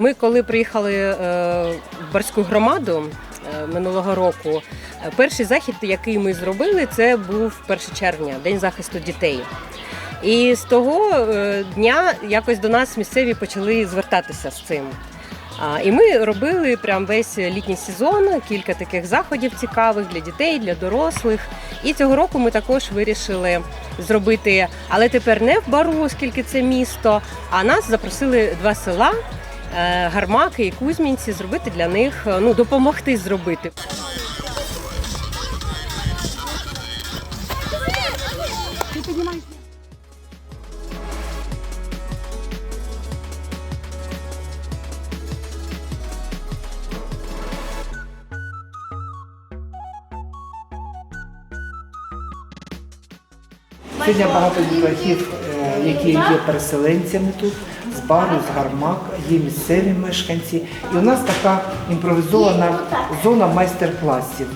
Ми коли приїхали е, в Барську громаду е, минулого року, е, перший захід, який ми зробили, це був 1 червня, День захисту дітей. І з того дня якось до нас місцеві почали звертатися з цим. І ми робили прям весь літній сезон, кілька таких заходів цікавих для дітей, для дорослих. І цього року ми також вирішили зробити, але тепер не в бару, оскільки це місто, а нас запросили два села. Е, Гармаки і Кузьмінці зробити для них, е, ну допомогти зробити. Сьогодні багато е, які є переселенцями тут, з бару, з гармак, є місцеві мешканці. І у нас така імпровізована зона майстер-класів.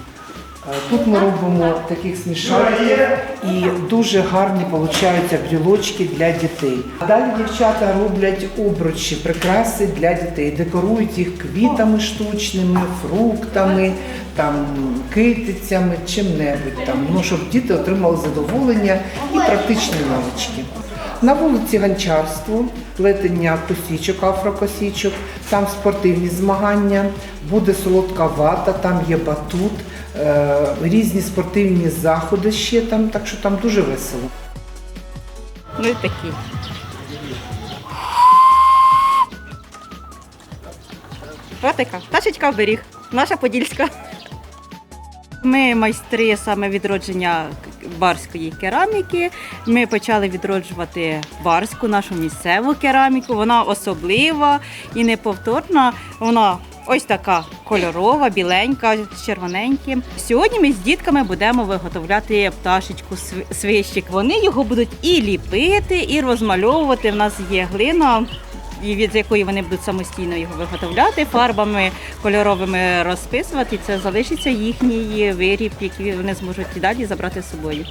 Е, Тут ми робимо таких смішариків і дуже гарні получаються брілочки для дітей. Далі дівчата роблять обручі, прикраси для дітей, декорують їх квітами штучними, фруктами, там, китицями, чим-небудь там, ну, щоб діти отримали задоволення і практичні навички. На вулиці гончарство, плетення косічок, афрокосічок, там спортивні змагання, буде солодка вата, там є батут, е, різні спортивні заходи ще там, так що там дуже весело. Ну і такі. Ось така. Пташечка оберіг. Наша подільська. Ми майстри саме відродження барської кераміки. Ми почали відроджувати барську, нашу місцеву кераміку. Вона особлива і неповторна. Вона ось така кольорова, біленька, з червоненьким. Сьогодні ми з дітками будемо виготовляти пташечку свищик. Вони його будуть і ліпити, і розмальовувати. В нас є глина. І від якої вони будуть самостійно його виготовляти, фарбами кольоровими розписувати. Це залишиться їхній виріб, який вони зможуть і далі забрати з собою.